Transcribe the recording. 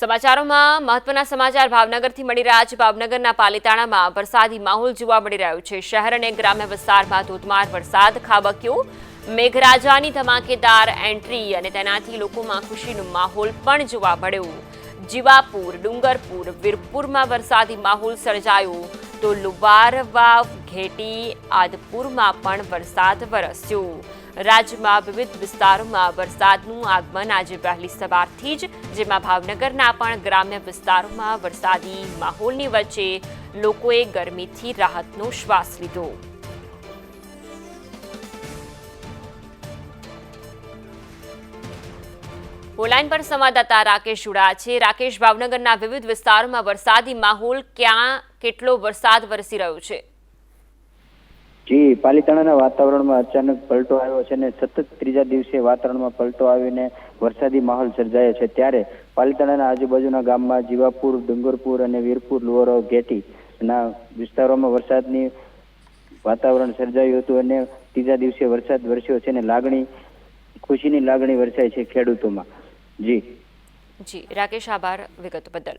સમાચારોમાં મહત્વના સમાચાર. ભાવનગરથી મળી રહ્યા છે ભાવનગરના પાલીતાણામાં. વરસાદી માહોલ જોવા મળી રહ્યો છે. શહેર અને ગ્રામ્ય વિસ્તારમાં ધોધમાર વરસાદ, ખાબક્યો, મેઘરાજાની ધમાકેદાર એન્ટ્રી અને તેનાથી લોકોમાં ખુશીનો માહોલ પણ જોવા મળ્યો. જીવાપુર, ડુંગરપુર, વીરપુરમાં વરસાદી માહોલ સર્જાયો. તો લુવારવાવ ઘેટી, આદપુરમાં પણ વરસાદ વરસ્યો. રાજ્યમાં વિવિધ વિસ્તારોમાં વરસાદનું આગમન આજે વહેલી સવારથી જ, જેમાં ભાવનગરના પણ ગ્રામ્ય વિસ્તારોમાં વરસાદી માહોલની વચ્ચે લોકોએ ગરમીથી રાહતનો શ્વાસ લીધો. ઓનલાઈન પર સંવાદદાતા રાકેશ ઉડા છે. રાકેશ, ભાવનગરના વિવિધ વિસ્તારોમાં વરસાદી માહોલ ક્યાં, કેટલો વરસાદ વરસી રહ્યો છે? જી, પાલીતાણાના વાતાવરણમાં અચાનક પલટો આવ્યો છે અને સતત ત્રીજા દિવસે વાતાવરણમાં પલટો આવીને વરસાદી માહોલ સર્જાયો છે. ત્યારે પાલીતાણાના આજુબાજુના ગામમાં જીવાપુર, ડુંગરપુર અને વીરપુર, લુવરો, ઘેટી ના વિસ્તારોમાં વરસાદની વાતાવરણ સર્જાયું હતું અને ત્રીજા દિવસે વરસાદ વરસ્યો છે અને લાગણી, ખુશીની લાગણી વરસાય છે ખેડૂતોમાં. જી. જી, રાકેશ, આભાર વિગત બદલ.